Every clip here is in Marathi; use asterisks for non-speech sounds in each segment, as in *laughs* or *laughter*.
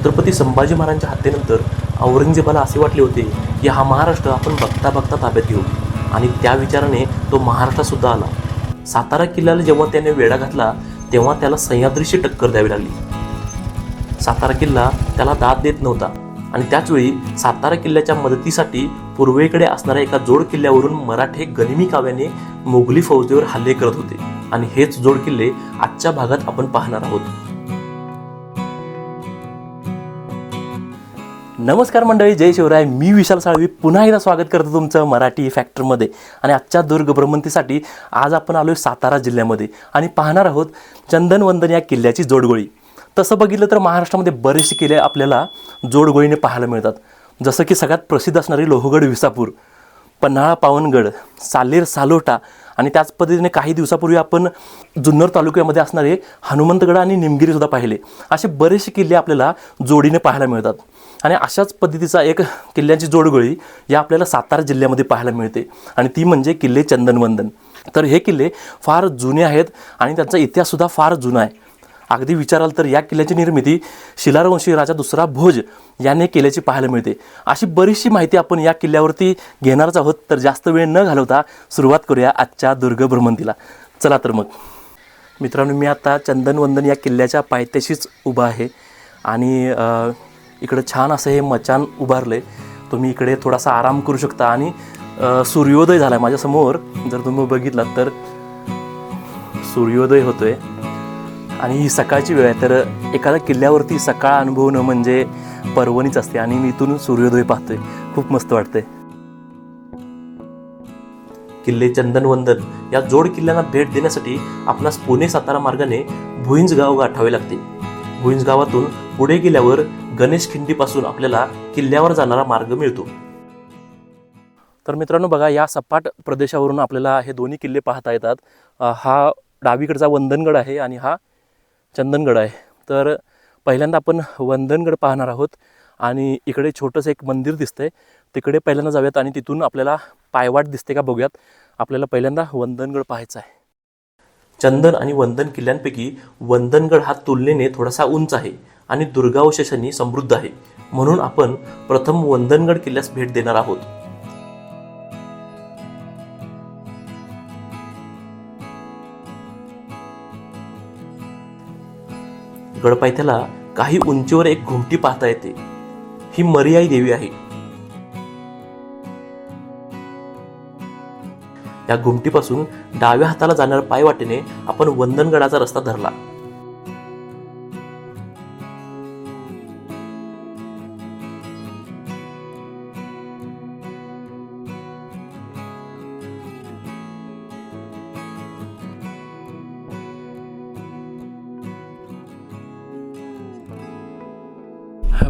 छत्रपती संभाजी महाराजांच्या हत्येनंतर औरंगजेबाला असे वाटले होते की हा महाराष्ट्र आपण बघता बघता ताब्यात घेऊ. आणि त्या विचाराने तो महाराष्ट्रासुद्धा आला. सातारा किल्ल्याला जेव्हा त्याने वेढा घातला तेव्हा त्याला सह्याद्रीशी टक्कर द्यावी लागली. सातारा किल्ला त्याला दाद देत नव्हता. आणि त्याचवेळी सातारा किल्ल्याच्या मदतीसाठी पूर्वेकडे असणाऱ्या एका जोड किल्ल्यावरून मराठे गनिमी काव्याने मोगली फौजेवर हल्ले करत होते. आणि हेच जोड किल्ले आजच्या भागात आपण पाहणार आहोत. नमस्कार मंडळी जय शिवराय. मी विशाल साळवी पुन्हा एकदा स्वागत करतो तुमचं मराठी फॅक्टरमध्ये आणि आजच्या दुर्ग भ्रमंतीसाठी आज आपण आलो आहे सातारा जिल्ह्यामध्ये आणि पाहणार आहोत चंदनवंदन या किल्ल्याची जोडगोळी. तसं बघितलं तर महाराष्ट्रामध्ये बरेचसे किल्ले आपल्याला जोडगोळीने पाहायला मिळतात. जसं की सगळ्यात प्रसिद्ध असणारी लोहगड विसापूर पन्हाळा पावनगड सालेर सालोटा आणि त्याच पद्धतीने काही दिवसापूर्वी आपण जुन्नर तालुक्यामध्ये असणारे हनुमंतगड आणि निमगिरीसुद्धा पाहिले. असे बरेचसे किल्ले आपल्याला जोडीने पाहायला मिळतात. आणि अशाच पद्धतीचा एक किल्ल्यांची जोडगोळी या आपल्याला सातारा जिल्ह्यामध्ये पाहायला मिळते. आणि ती म्हणजे किल्ले चंदनवंदन. तर हे किल्ले फार जुने आहेत आणि त्यांचा इतिहाससुद्धा फार जुना आहे. अगदी विचाराल तर या किल्ल्याची निर्मिती शिलारवंशी राजा दुसरा भोज याने केल्याची पाहायला मिळते. अशी बरीचशी माहिती आपण या किल्ल्यावरती घेणारच आहोत. तर जास्त वेळ न घालवता सुरुवात करूया आजच्या दुर्ग भ्रमंतीला चला तर मग. मित्रांनो मी आता चंदनवंदन या किल्ल्याच्या पायथ्याशीच उभा आहे. आणि इकडं छान असं हे मचान उभारलं. आहे तुम्ही इकडे थोडासा आराम करू शकता. आणि सूर्योदय झाला आहे माझ्यासमोर. जर तुम्ही बघितलात तर सूर्योदय होतोय. आणि ही सकाळची वेळ आहे. तर एखाद्या किल्ल्यावरती सकाळ अनुभवणं म्हणजे पर्वणीच असते. आणि मी इथून सूर्योदय पाहतोय. खूप मस्त वाटतंय. किल्ले चंदनवंदन. या जोड किल्ल्यांना भेट देण्यासाठी आपणास पुणे सातारा मार्गाने भुईंज गाव गाठावे लागते. भुईंज गावातून पुढे गेल्यावर गणेश खिंडीपासून आपल्याला किल्ल्यावर जाणारा मार्ग मिळतो. तर मित्रांनो बघा या सपाट प्रदेशावरून आपल्याला हे दोन्ही किल्ले पाहता येतात. हा डावीकडचा वंदनगड आहे आणि हा चंदनगड आहे. तर पहिल्यांदा आपण वंदनगड पाहणार आहोत आणि इकडे छोटंसं एक मंदिर दिसतंय. तिकडे पहिल्यांदा जाऊयात आणि तिथून आपल्याला पायवाट दिसते का बघूयात. आपल्याला पहिल्यांदा वंदनगड पाहायचं आहे. चंदन आणि वंदन किल्ल्यांपैकी वंदनगड हा तुलनेने थोडासा उंच आहे आणि दुर्गावशेषांनी समृद्ध आहे. म्हणून आपण प्रथम वंदनगड किल्ल्यास भेट देणार आहोत. गडपायथ्याला काही उंचीवर एक घुमटी पाहता येते. ही मरियाई देवी आहे. या घुमटीपासून डाव्या हाताला जाणाऱ्या पायवाटेने आपण वंदनगडाचा रस्ता धरला.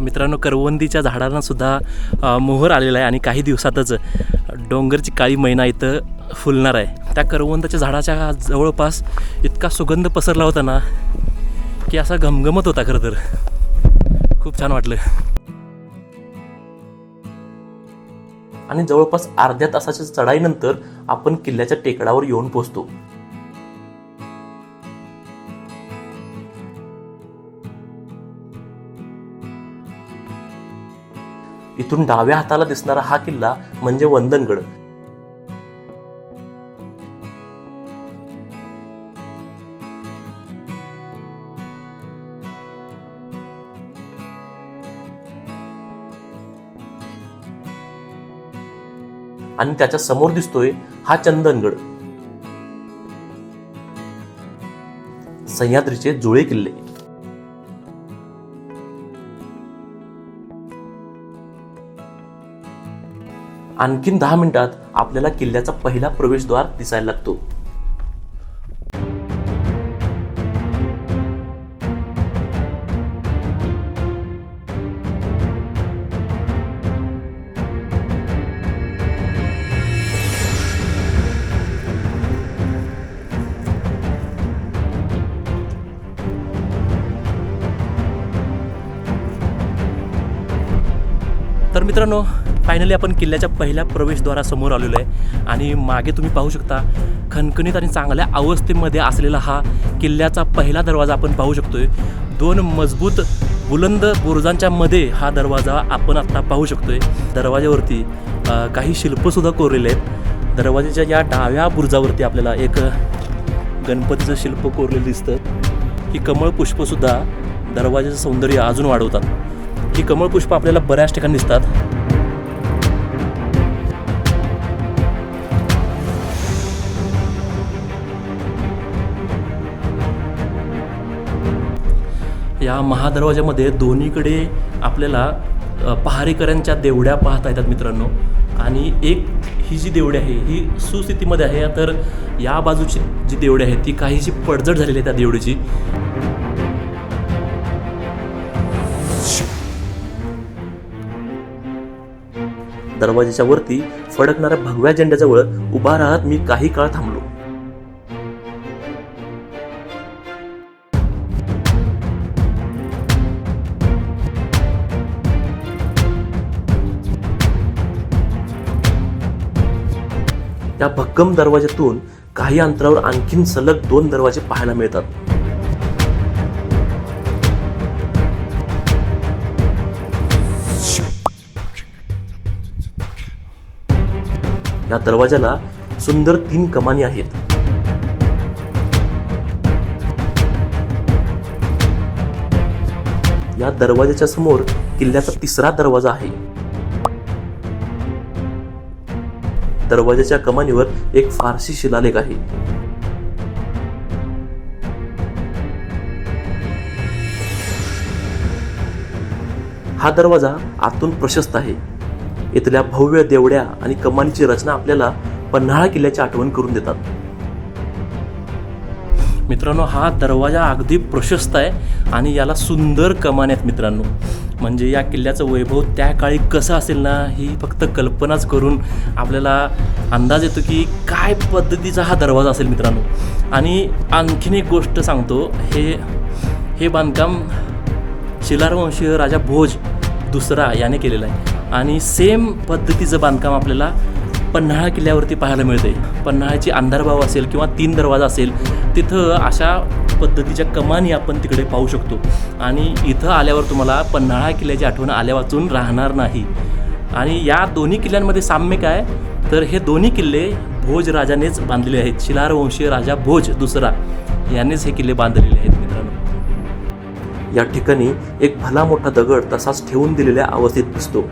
मित्रांनो करवंदीच्या झाडांना सुद्धा मोहर आलेला आहे आणि काही दिवसातच डोंगरची काळी मैना इथं फुलणार आहे. त्या करवंदाच्या झाडाच्या जवळपास इतका सुगंध पसरला होता ना की असा घमघमत होता खरं तर. खूप छान वाटलं. आणि जवळपास अर्ध्या तासाच्या चढाईनंतर आपण किल्ल्याच्या टेकडावर येऊन पोहोचतो. इथून डाव्या हाताला दिसणारा हा किल्ला म्हणजे वंदनगड. आणि त्याच्यासमोर दिसतोय हा चंदनगड. सह्याद्रीचे जुळे किल्ले. आणखीन दहा मिनिटात आपल्याला किल्ल्याचा पहिला प्रवेशद्वार दिसायला लागतो. मित्रांनो फायनली आपण किल्ल्याच्या पहिल्या प्रवेशद्वारासमोर आलेलो आहे. आणि मागे तुम्ही पाहू शकता खणखणीत आणि चांगल्या अवस्थेमध्ये असलेला हा किल्ल्याचा पहिला दरवाजा आपण पाहू शकतोय. दोन मजबूत बुलंद बुरुजांच्या मध्ये हा दरवाजा आपण आत्ता पाहू शकतोय. आहे दरवाजावरती काही शिल्पसुद्धा कोरलेले आहेत. दरवाजाच्या या डाव्या बुरुजावरती आपल्याला एक गणपतीचं शिल्प कोरलेलं दिसतं. ही कमळ पुष्पसुद्धा दरवाजाचं सौंदर्य अजून वाढवतात. ही कमळ पुष्प आपल्याला बऱ्याच ठिकाणी दिसतात. या महादरवाज्यामध्ये दोन्हीकडे आपल्याला पहारेकऱ्यांच्या देवड्या पाहता येतात मित्रांनो. आणि एक ही जी देवडी आहे ही सुस्थितीमध्ये आहे. तर या बाजूची जी देवडी आहे ती काहीशी पडझड झालेली आहे त्या देवडीची. दरवाजाच्या वरती फडकणाऱ्या भगव्या झेंड्याजवळ उभा राहत मी काही काळ थांबलो. या भक्कम दरवाज्यातून काही अंतरावर आणखीन सलग दोन दरवाजे पाहायला मिळतात. या दरवाजाला सुंदर तीन कमानी आहेत. या दरवाजाच्या समोर किल्ल्याचा तिसरा दरवाजा आहे. दरवाजाच्या कमानीवर एक फारसी शिलालेख आहे. हा दरवाजा आतून प्रशस्त आहे. इथल्या भव्य देवड्या आणि कमानीची रचना आपल्याला पन्हाळा किल्ल्याची आठवण करून देतात. मित्रांनो हा दरवाजा अगदी प्रशस्त आहे आणि याला सुंदर कमान आहेत मित्रांनो. म्हणजे या किल्ल्याचं वैभव त्या काळी कसं असेल ना ही फक्त कल्पनाच करून आपल्याला अंदाज येतो की काय पद्धतीचा हा दरवाजा असेल मित्रांनो. आणि आणखीन एक गोष्ट सांगतो हे हे बांधकाम शिलारवंशीय राजा भोज दुसरा याने केलेला आहे. आणि सेम पद्धतीचं बांधकाम आपल्याला पन्हाळा किल्ल्यावरती पाहायला मिळते पन्हाळ्याची अंधारभाव असेल किंवा तीन दरवाजा असेल तिथं अशा पद्धतीच्या कमानी आपण तिकडे पाहू शकतो. आणि इथं आल्यावर तुम्हाला पन्हाळा किल्ल्याची आठवण आल्या वाचून राहणार नाही. आणि या दोन्ही किल्ल्यांमध्ये साम्य काय? तर हे दोन्ही किल्ले भोज राजानेच बांधलेले आहेत. शिलारवंशीय राजा भोज दुसरा यानेच हे किल्ले बांधलेले आहेत. या ठिकाणी एक भला मोठा दगड तसाच ठेवून दिलेल्या अवस्थेत दिसतो.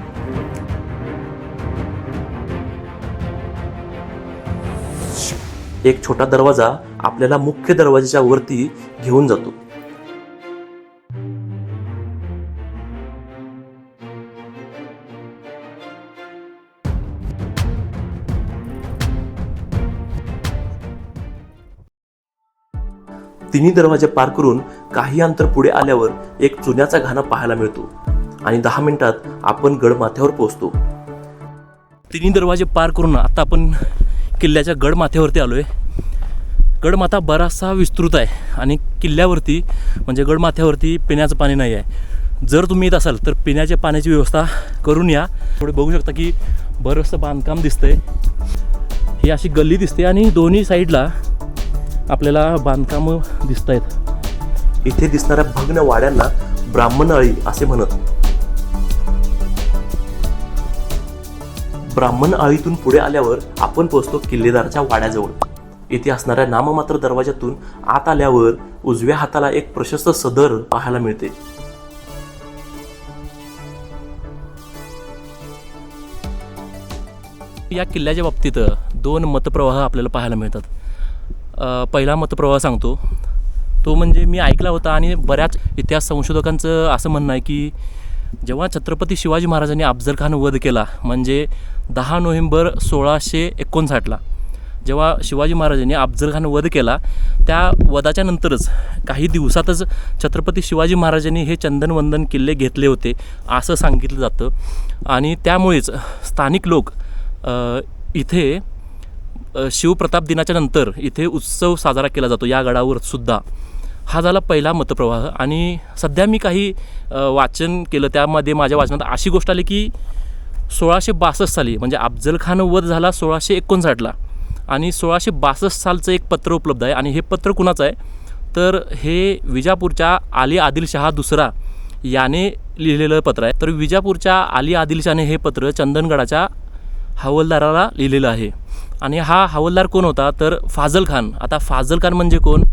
एक छोटा दरवाजा आपल्याला मुख्य दरवाजाच्या वरती घेऊन जातो. तिन्ही दरवाजे पार करून काही अंतर पुढे आल्यावर एक चुन्याचा घाणा पाहायला मिळतो. आणि दहा मिनिटात आपण गडमाथ्यावर पोहोचतो. तिन्ही दरवाजे पार करून आता आपण किल्ल्याच्या गडमाथ्यावरती आलो आहे गडमाथा बराचसा विस्तृत आहे आणि किल्ल्यावरती म्हणजे गडमाथ्यावरती पिण्याचं पाणी नाही आहे. जर तुम्ही येत असाल तर पिण्याच्या पाण्याची व्यवस्था करून या. थोडे बघू शकता की बरंचसं बांधकाम दिसतंय. ही अशी गल्ली दिसते आणि दोन्ही साईडला आपल्याला बांधकामं दिसत आहेत इथे दिसणाऱ्या भग्न वाड्यांना ब्राह्मणअळी असे म्हणत. ब्राह्मण आळीतून पुढे आल्यावर आपण पोहोचतो किल्लेदारच्या वाड्याजवळ. येथे असणाऱ्या नाममात्र दरवाजातून आत आल्यावर उजव्या हाताला एक प्रशस्त सदर पाहायला मिळते. या किल्ल्याच्या बाबतीत दोन मतप्रवाह आपल्याला पाहायला मिळतात. पहिला मतप्रवाह सांगतो. तो म्हणजे मी ऐकला होता आणि बऱ्याच इतिहास संशोधकांचं असं म्हणणं आहे की जेव्हा छत्रपती शिवाजी महाराजांनी अफजल खान वध केला म्हणजे दहा नोव्हेंबर सोळाशे एकोणसाठला जेव्हा शिवाजी महाराजांनी अफजल खान वध केला त्या वधाच्या नंतरच काही दिवसातच छत्रपती शिवाजी महाराजांनी हे चंदनवंदन किल्ले घेतले होते असं सांगितलं जातं. आणि त्यामुळेच स्थानिक लोक इथे शिवप्रताप दिनाच्या नंतर इथे उत्सव साजरा केला जातो या गडावर सुद्धा. हा झाला पहिला मतप्रवाह आणि सध्या मी काही वाचन केलं त्यामध्ये माझ्या वाचनात अशी गोष्ट आली की सोळाशे बासष्ट साली म्हणजे अफजल खान वध झाला सोळाशे एकोणसाठला. आणि सोळाशे बासष्ट सालचं एक पत्र उपलब्ध आहे आणि हे पत्र कुणाचं आहे? तर हे विजापूरच्या आली आदिलशहा दुसरा याने लिहिलेलं पत्र आहे. तर विजापूरच्या आली आदिलशाने हे पत्र चंदनगडाच्या हवालदाराला लिहिलेलं आहे. आणि हा हवालदार कोण होता? तर फाजल खान. आता फाजल खान म्हणजे कोण?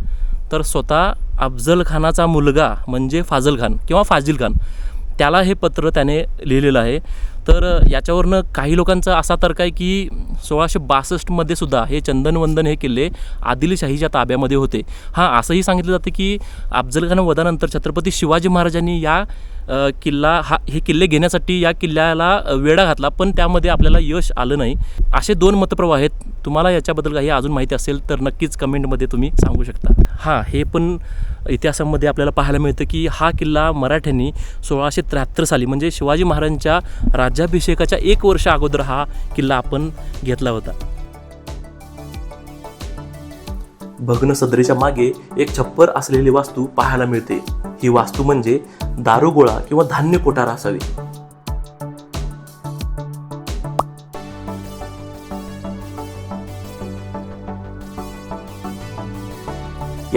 तर स्वतः अफजल खानाचा मुलगा म्हणजे फाजल खान किंवा फाजिल खान. त्याला हे पत्र त्याने लिहिलेलं आहे. तर याच्यावरनं काही लोकांचा असा तर्क आहे की सोळाशे बासष्टमध्ये सुद्धा हे चंदनवंदन हे किल्ले आदिलशाहीच्या ताब्यामध्ये होते. हां असंही सांगितलं जातं की अफजल खान वधानंतर छत्रपती शिवाजी महाराजांनी या किल्ला हा हे किल्ले घेण्यासाठी या किल्ल्याला वेढा घातला पण त्यामध्ये आपल्याला यश आलं नाही. असे दोन मतप्रवाह आहेत. तुम्हाला याच्याबद्दल काही अजून माहिती असेल तर नक्कीच कमेंटमध्ये तुम्ही सांगू शकता. हां हे पण इतिहासामध्ये आपल्याला पाहायला मिळतं की हा किल्ला मराठ्यांनी सोळाशे त्र्याहत्तर साली म्हणजे शिवाजी महाराजांच्या राज्याभिषेकाच्या एक वर्ष अगोदर हा किल्ला आपण घेतला होता. भग्न सदरेच्या मागे एक छप्पर असलेली वास्तू पाहायला मिळते. ही वास्तू म्हणजे दारुगोळा किंवा धान्य कोठार असावी.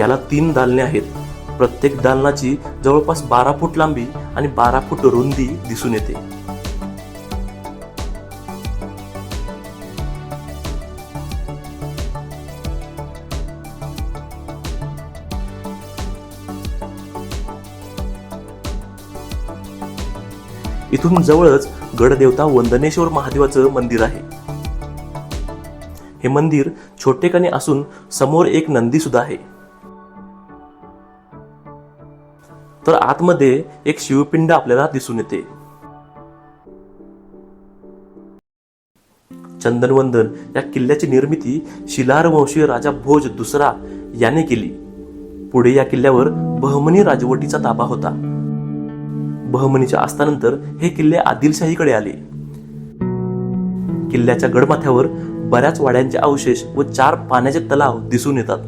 याला तीन दालने आहेत. प्रत्येक दालनाची जवळपास बारा फूट लांबी आणि बारा फूट रुंदी दिसून येते. इथून जवळच गडदेवता वंदनेश्वर महादेवाचं मंदिर आहे. हे मंदिर छोटेखानी असून समोर एक नंदी सुद्धा आहे. तर आतमध्ये एक शिवपिंड आपल्याला दिसून येते. चंदनवंदन या किल्ल्याची निर्मिती शिलार वंशीय राजा भोज दुसरा याने केली. पुढे या किल्ल्यावर बहमनी राजवटीचा ताबा होता. बहमनीच्या आस्थानंतर हे किल्ले आदिलशाहीकडे आले. किल्ल्याच्या गडमाथ्यावर बऱ्याच वाड्यांचे अवशेष व चार पाण्याचे तलाव दिसून येतात.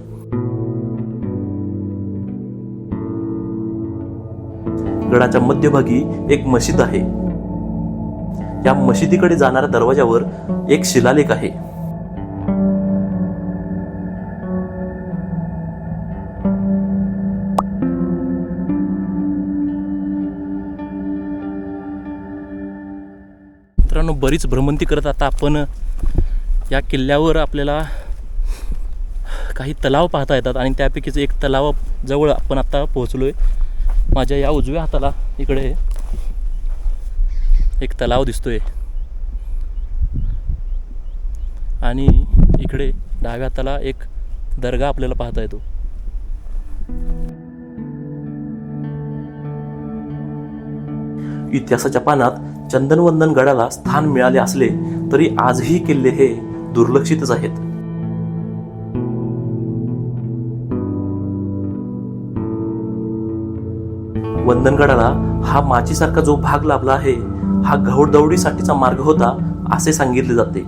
गडाच्या मध्यभागी एक मशीद आहे. या मशिदीकडे जाणाऱ्या दरवाजावर एक शिलालेख आहे. बरीच भ्रमंती करत आता आपण या किल्ल्यावर आपल्याला काही तलाव पाहता येतात आणि त्यापैकीच एक तलाव जवळ आपण आत्ता पोहोचलो आहे माझ्या या उजव्या हाताला इकडे एक तलाव दिसतोय. आणि इकडे डाव्या हाताला एक दर्गा आपल्याला पाहता येतो. इतिहासाच्या पानात चंदनवंदन गडाला स्थान मिळाले असले तरी आजही किल्ले हे दुर्लक्षितच आहेत. वंदनगडाला हा माचीसारखा जो भाग लाभला आहे हा घौडदौडीसाठीचा मार्ग होता असे सांगितले जाते.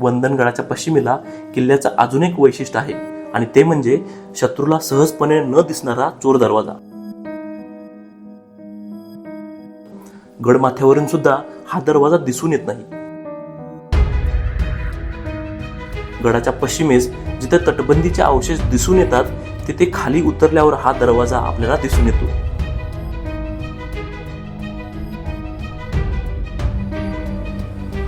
वंदनगडाच्या पश्चिमेला किल्ल्याचं अजून एक वैशिष्ट्य आहे आणि ते म्हणजे शत्रूला सहजपणे न दिसणारा चोर दरवाजा. गडमाथ्यावरून सुद्धा हा दरवाजा दिसून येत नाही. गडाच्या पश्चिमेस जिथे तटबंदीचे अवशेष दिसून येतात तिथे खाली उतरल्यावर हा दरवाजा आपल्याला दिसून येतो.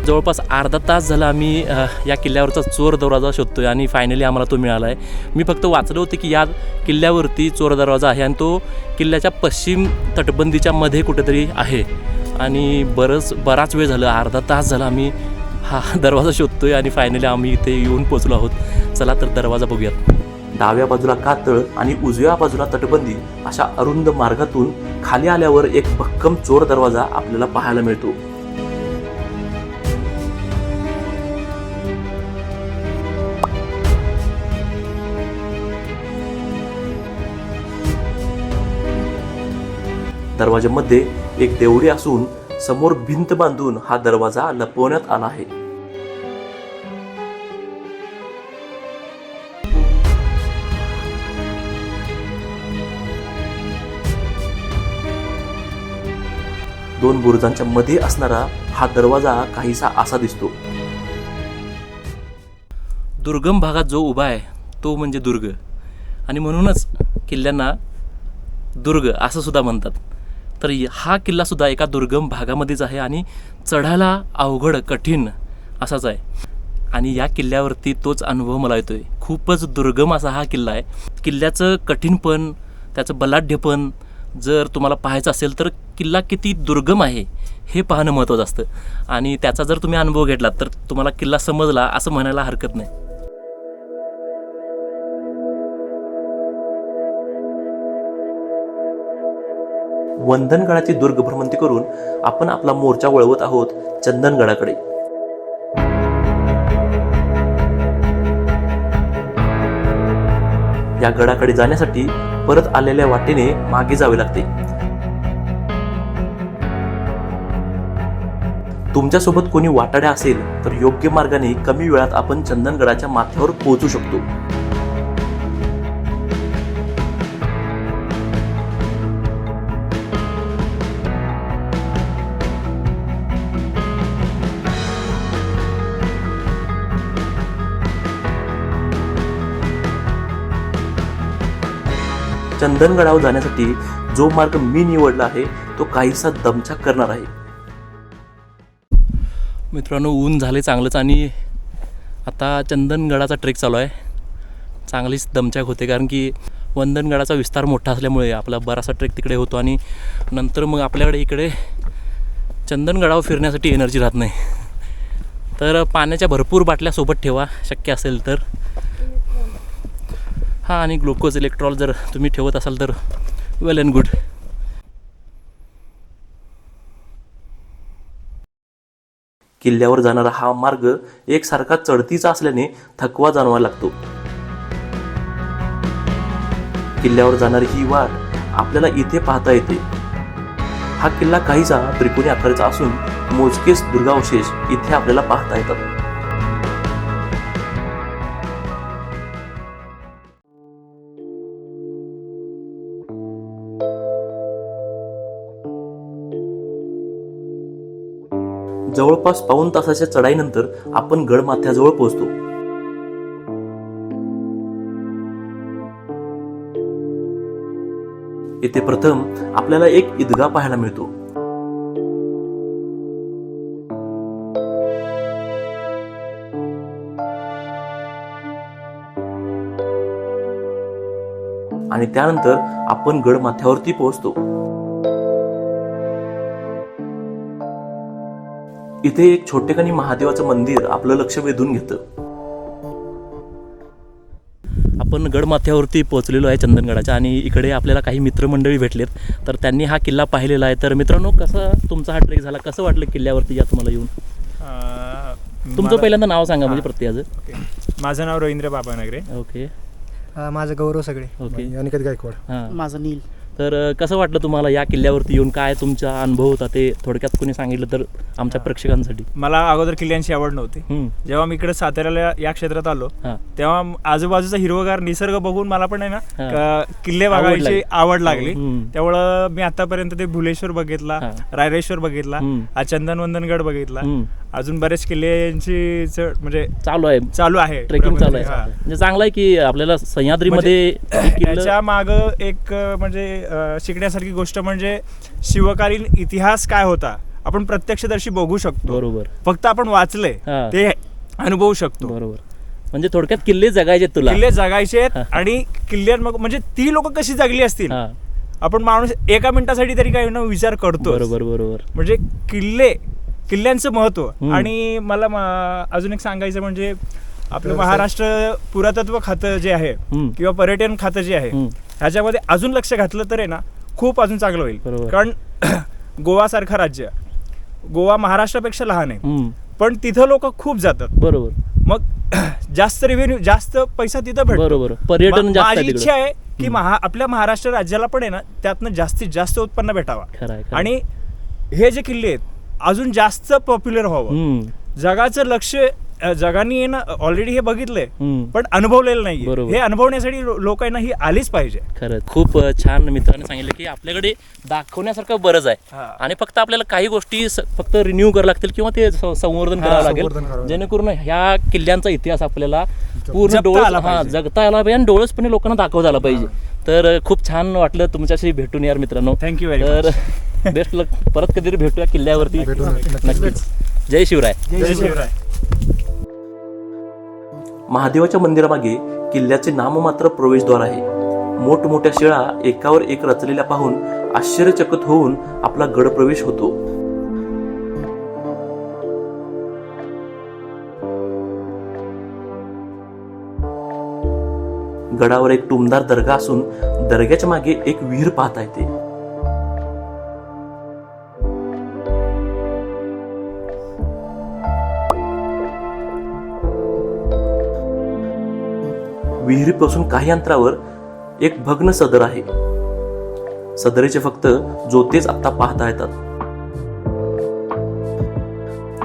जवळपास अर्धा तास झाला आम्ही या किल्ल्यावरचा चोर दरवाजा शोधतोय आणि फायनली आम्हाला तो मिळाला आहे मी फक्त वाचलं होतं की या किल्ल्यावरती चोर दरवाजा आहे आणि तो किल्ल्याच्या पश्चिम तटबंदीच्या मध्ये कुठेतरी आहे. आणि बरंच बराच वेळ झालं अर्धा तास झाला आम्ही हा दरवाजा शोधतोय आणि फायनली आम्ही इथे येऊन पोचलो आहोत. चला तर दरवाजा बघूयात. डाव्या बाजूला कातळ आणि उजव्या बाजूला तटबंदी अशा अरुंद मार्गातून खाली आल्यावर एक भक्कम चोर दरवाजा आपल्याला पाहायला मिळतो. दरवाज्यामध्ये एक देवडी असून समोर भिंत बांधून हा दरवाजा लपवण्यात आला आहे. दोन बुरुजांच्या मध्ये असणारा हा दरवाजा काहीसा असा दिसतो. दुर्गम भागात जो उभा आहे तो म्हणजे दुर्ग. आणि म्हणूनच किल्ल्यांना दुर्ग असं सुद्धा म्हणतात. तर हा किल्लासुद्धा एका दुर्गम भागामध्येच आहे आणि चढायला अवघड कठीण असाच आहे. आणि या किल्ल्यावरती तोच अनुभव मला येतो आहे खूपच दुर्गम असा हा किल्ला आहे. किल्ल्याचं कठीणपण त्याचं बलाढ्यपण जर तुम्हाला पाहायचं असेल तर किल्ला किती दुर्गम आहे हे पाहणं महत्त्वाचं असतं. आणि त्याचा जर तुम्ही अनुभव घेतलात तर तुम्हाला किल्ला समजला असं म्हणायला हरकत नाही. वंदनगडाची दुर्ग भ्रमंती करून आपण आपला मोर्चा वळवत आहोत चंदनगडाकडे. या गडाकडे जाण्यासाठी परत आलेल्या वाटेने मागे जावे लागते. तुमच्यासोबत कोणी वाटाड्या असेल तर योग्य मार्गाने कमी वेळात आपण चंदनगडाच्या माथ्यावर पोहोचू शकतो. चंदनगडावर जाण्यासाठी जो मार्ग मी निवडला आहे तो काहीसा दमछाक करणार आहे. मित्रांनो ऊन झाले चांगलंच आणि आता चंदनगडाचा ट्रेक चालू आहे. चांगलीच दमछाक होते कारण की वंदनगडाचा विस्तार मोठा असल्यामुळे आपला बराचसा ट्रेक तिकडे होतो आणि नंतर मग आपल्याकडे इकडे चंदनगडावर फिरण्यासाठी एनर्जी राहत नाही. तर पाण्याच्या भरपूर बाटल्या सोबत ठेवा शक्य असेल तर. हां आणि ग्लुकोज इलेक्ट्रॉल जर तुम्ही ठेवत असाल तर वेल अँड गुड किल्ल्यावर जाणारा हा मार्ग एकसारखा चढतीचा असल्याने थकवा जाणवा लागतो. किल्ल्यावर जाणारी ही वाट आपल्याला इथे पाहता येते. हा किल्ला काहीसा त्रिकोणी आकाराचा असून मोजकेच दुर्गावशेष इथे आपल्याला पाहता येतात. जवळपास पाऊन तासाच्या चढाईनंतर आपण गडमाथ्याजवळ पोहोचतो. येथे प्रथम आपल्याला एक ईदगा पाहायला मिळतो. आणि त्यानंतर आपण गडमाथ्यावरती पोहोचतो. इथे एक छोटेखानी महादेवाचं मंदिर आपलं लक्ष वेधून घेतं. आपण गडमाथ्यावरती पोहोचलेलो आहे चंदनगडाच्या आणि इकडे आपल्याला काही मित्रमंडळी भेटलेत. तर त्यांनी हा किल्ला पाहिलेला आहे. तर मित्रांनो कसा तुमचा हा ट्रेक झाला? कसं वाटलं किल्ल्यावरती या तुम्हाला येऊन? अं, तुमचं पहिल्यांदा नाव सांगा म्हणजे. प्रत्येकाचं ओके. माझं नाव रवींद्र बाबानगरे. ओके. हा, माझं गौरव सगळे. ओके. अनिकेत गायकवाड. हां. माझं नील. तर कसं वाटलं तुम्हाला या किल्ल्यावरती येऊन? काय तुमचा अनुभव होता? ते थोडक्यात कोणी सांगितलं तर आमच्या प्रेक्षकांसाठी. मला अगोदर किल्ल्यांची आवड नव्हती. जेव्हा मी इकडे साताऱ्याला या क्षेत्रात आलो हां. तेव्हा आजूबाजूचा हिरवगार निसर्ग बघून मला पण आहे ना हा. किल्ले बघायची. आवड लागली. हम्म. त्यामुळं मी आतापर्यंत ते भुलेश्वर बघितला हा. रायरेश्वर बघितला चंदनवंदनगड बघितला. अजून बरेच किल्ल्यांची म्हणजे चालू आहे. चालू आहे. ट्रेकिंग चालू आहे. हा. म्हणजे चांगलं आहे की आपल्याला सह्याद्रीमध्ये हे माग एक अ, म्हणजे शिकण्यासारखी गोष्ट म्हणजे शिवकालीन इतिहास काय होता? आपण प्रत्यक्षदर्शी बघू शकतो. बरोबर. फक्त आपण वाचले हा. ते अनुभवू शकतो. बरोबर. म्हणजे थोडक्यात किल्ले जगायचे तुला. किल्ले जगायचे आहेत. आणि किल्ल्यांमग म्हणजे ती लोक कशी जगली असतील? हा. आपण माणूस एका मिनिटासाठी तरी काही ना विचार करतो बरोबर बरोबर. म्हणजे किल्ले किल्ल्यांचं महत्त्व. हम्म. आणि मला म- अजून एक सांगायचं म्हणजे आपलं. महाराष्ट्र पुरातत्व खातं जे आहे. किंवा पर्यटन खातं जे आहे. ह्याच्यामध्ये अजून लक्ष घातलं तर आहे ना खूप अजून चांगलं होईल. कारण *clears throat* गोवासारखं राज्य गोवा महाराष्ट्रापेक्षा लहान आहे पण तिथं लोक खूप जातात बरोबर मग *clears throat* जास्त रेव्हेन्यू जास्त पैसा तिथं भेटतो बरोबर पर्यटन माझी इच्छा आहे की. महा आपल्या महाराष्ट्र राज्याला पण आहे ना त्यातनं जास्तीत जास्त उत्पन्न भेटावा. आणि हे जे किल्ले आहेत अजून जास्त पॉप्युलर व्हावं जगाचं लक्ष जगाने आहे ना ऑलरेडी हे बघितलंय. पण अनुभवलेलं नाही. हे अनुभवण्यासाठी लोकांना ही आलीच पाहिजे. खरंच. खूप छान मित्राने सांगितलं की आपल्याकडे दाखवण्यासारखं बरंच आहे. हा. आणि फक्त आपल्याला काही गोष्टी फक्त रिन्यू करावं लागतील किंवा ते संवर्धन करावं लागेल. जेणेकरून ह्या किल्ल्यांचा इतिहास आपल्याला पूर्ण आला हा. जगता आला पाहिजे आणि डोळसपणे लोकांना दाखवता आला पाहिजे. तर खूप छान वाटलं तुमच्याशी भेटून यार मित्रांनो. Very तर बेस्ट लक *laughs* परत कधीतरी भेटूया किल्ल्यावरती. नक्कीच. जय शिवराय. जय शिवराय. महादेवाच्या मंदिरामागे किल्ल्याचे नाममात्र प्रवेशद्वार आहे. मोठमोठ्या शिळा एकावर एक रचलेल्या पाहून आश्चर्यचकित होऊन आपला गड प्रवेश होतो. गडावर एक टुमदार दर्गा असून दर्ग्याच्या मागे एक विहीर पाहता येते. विहिरीपासून काही अंतरावर एक भग्न सदर आहे. सदरेचे फक्त जोतेच आता पाहता येतात.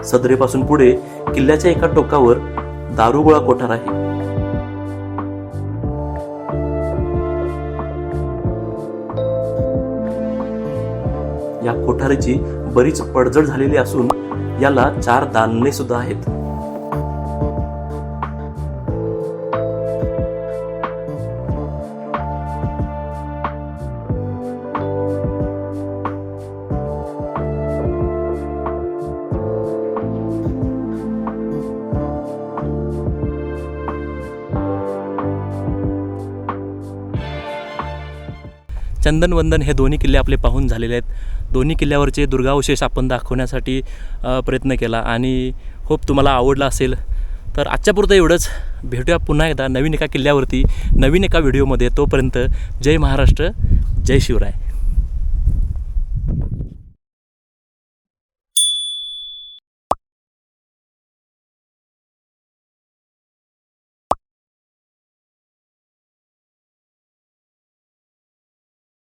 सदरेपासून पुढे किल्ल्याच्या एका टोकावर दारुगोळा कोठार आहे. या कोठारीची बरीच पडझड झालेली असून याला चार दालने सुद्धा आहेत. चंदनवंदन हे दोन्ही किल्ले आपले पाहून झालेले आहेत. दोन्ही किल्ल्यावरचे दुर्गावशेष आपण दाखवण्यासाठी प्रयत्न केला आणि होप तुम्हाला आवडला असेल. तर आजच्यापुरतं एवढंच. भेटूया पुन्हा एकदा नवीन एका किल्ल्यावरती नवीन एका व्हिडिओमध्ये. तोपर्यंत जय महाराष्ट्र जय शिवराय.